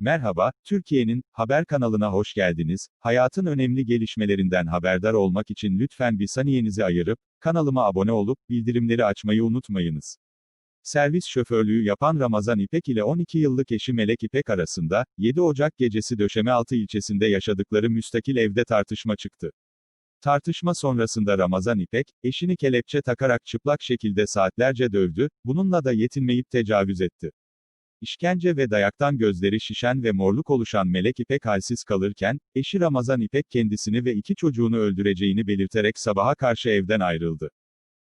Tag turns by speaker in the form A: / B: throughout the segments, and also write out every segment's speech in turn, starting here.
A: Merhaba, Türkiye'nin haber kanalına hoş geldiniz. Hayatın önemli gelişmelerinden haberdar olmak için lütfen bir saniyenizi ayırıp kanalıma abone olup bildirimleri açmayı unutmayınız. Servis şoförlüğü yapan Ramazan İpek ile 12 yıllık eşi Melek İpek arasında 7 Ocak gecesi Döşemealtı ilçesinde yaşadıkları müstakil evde tartışma çıktı. Tartışma sonrasında Ramazan İpek, eşini kelepçe takarak çıplak şekilde saatlerce dövdü, bununla da yetinmeyip tecavüz etti. İşkence ve dayaktan gözleri şişen ve morluk oluşan Melek İpek halsiz kalırken, eşi Ramazan İpek kendisini ve iki çocuğunu öldüreceğini belirterek sabaha karşı evden ayrıldı.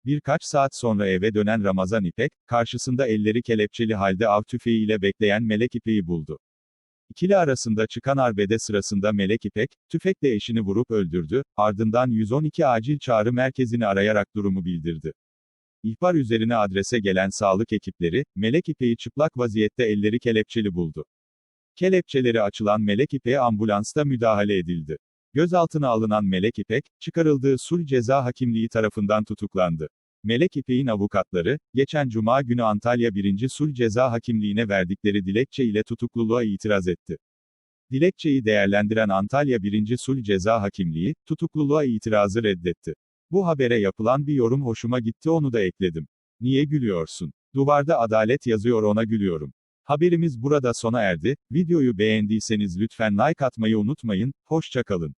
A: Birkaç saat sonra eve dönen Ramazan İpek, karşısında elleri kelepçeli halde av tüfeğiyle bekleyen Melek İpek'i buldu. İkili arasında çıkan arbede sırasında Melek İpek, tüfekle eşini vurup öldürdü, ardından 112 acil çağrı merkezini arayarak durumu bildirdi. İhbar üzerine adrese gelen sağlık ekipleri, Melek İpek'i çıplak vaziyette elleri kelepçeli buldu. Kelepçeleri açılan Melek İpek'e ambulansta müdahale edildi. Gözaltına alınan Melek İpek, çıkarıldığı sulh ceza hakimliği tarafından tutuklandı. Melek İpek'in avukatları, geçen cuma günü Antalya 1. Sulh Ceza Hakimliğine verdikleri dilekçe ile tutukluluğa itiraz etti. Dilekçeyi değerlendiren Antalya 1. Sulh Ceza Hakimliği, tutukluluğa itirazı reddetti. Bu habere yapılan bir yorum hoşuma gitti onu da ekledim. Niye gülüyorsun? Duvarda adalet yazıyor ona gülüyorum. Haberimiz burada sona erdi. Videoyu beğendiyseniz lütfen like atmayı unutmayın. Hoşça kalın.